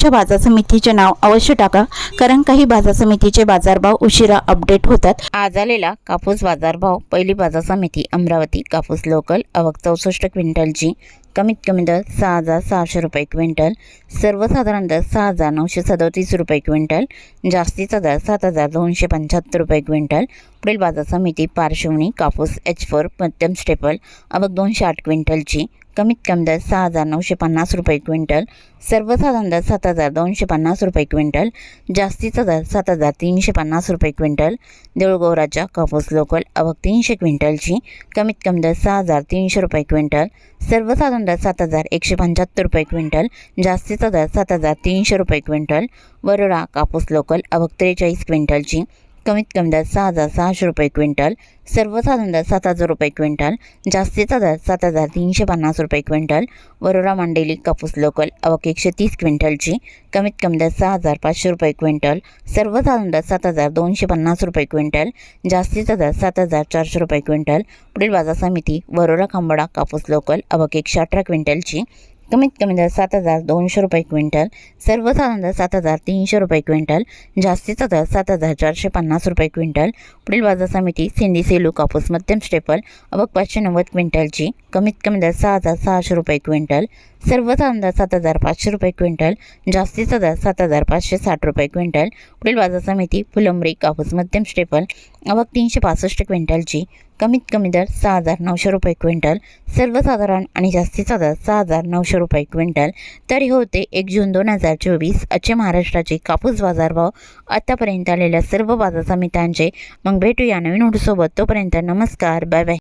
तुमच्या बाजार समितीचे नाव अवश्य टाका कारण काही बाजार समितीचे बाजारभाव उशिरा अपडेट होतात. आज आलेला कापूस बाजारभाव पहिली बाजार समिती अमरावती कापूस लोकल अवक चौसष्ट क्विंटलची कमीत कमी दर सहा हजार सहाशे रुपये क्विंटल सर्वसाधारण दर सहा हजार नऊशे सदोतीस रुपये क्विंटल जास्तीचा दर सात हजार दोनशे पंच्याहत्तर रुपये क्विंटल. पुढील बाजार समिती पार्श्वनी कापूस एच फोर मध्यम स्टेपल अवक दोनशे आठ क्विंटलची कमीत कमी दर सहा हजार नऊशे पन्नास रुपये क्विंटल सर्वसाधारण दर सात हजार दोनशे पन्नास रुपये क्विंटल जास्तीचा दर सात हजार तीनशे पन्नास रुपये क्विंटल देऊळगौराच्या कापूस लोकल अवघ तीनशे क्विंटलची कमीत कमी दर सहा हजार तीनशे रुपये क्विंटल सर्वसाधारण दर सात हजार एकशे पंच्याहत्तर रुपये क्विंटल जास्तीचा दर सात हजार तीनशे रुपये क्विंटल वरोडा कापूस लोकल अवघ त्रेचाळीस क्विंटलची कमीत कमी दर सहा हजार सहाशे रुपये क्विंटल सर्वसाधारण दर सात हजार रुपये क्विंटल जास्तीचा दर सात हजार तीनशे पन्नास रुपये क्विंटल वरोरा मंडेली कापूस लोकल अवक एकशे तीस क्विंटलची कमीत कमी दर सहा हजार पाचशे रुपये क्विंटल सर्वसाधारण दर सात हजार दोनशे पन्नास रुपये क्विंटल जास्तीचा दर सात हजार चारशे रुपये क्विंटल पुढील बाजार समिती वरोरा खांबडा कापूस लोकल अवक एकशे अठरा क्विंटलची कमीत कमी दर सात हजार दोनशे रुपये क्विंटल सर्वसाधारण दर सात हजार तीनशे रुपये क्विंटल जास्तीचा दर सात हजार चारशे पन्नास रुपये क्विंटल पुढील बाजार समिती सिंधी सेलू कापूस मध्यम स्टेपल अबक पाचशे नव्वद क्विंटलची कमीत कमी दर सहा हजार सहाशे रुपये क्विंटल सर्व कांदा सात हजार पाचशे रुपये क्विंटल जास्तीचा दर सात हजार पाचशे साठ रुपये क्विंटल. पुढील बाजार समिती फुलंब्री कापूस मध्यम स्टेपल आवक तीनशे पासष्ट क्विंटलची. कमीत कमी दर सहा हजार नऊशे रुपये क्विंटल. सर्वसाधारण आणि जास्तीचा दर सहा हजार नऊशे रुपये क्विंटल. तरी होते एक जून दोन हजार चोवीस अच्छे महाराष्ट्राचे कापूस बाजारभाव. आतापर्यंत आलेल्या सर्व बाजार समित्यांचे. मग भेटूया नवीन सोबत तोपर्यंत नमस्कार बाय बाय.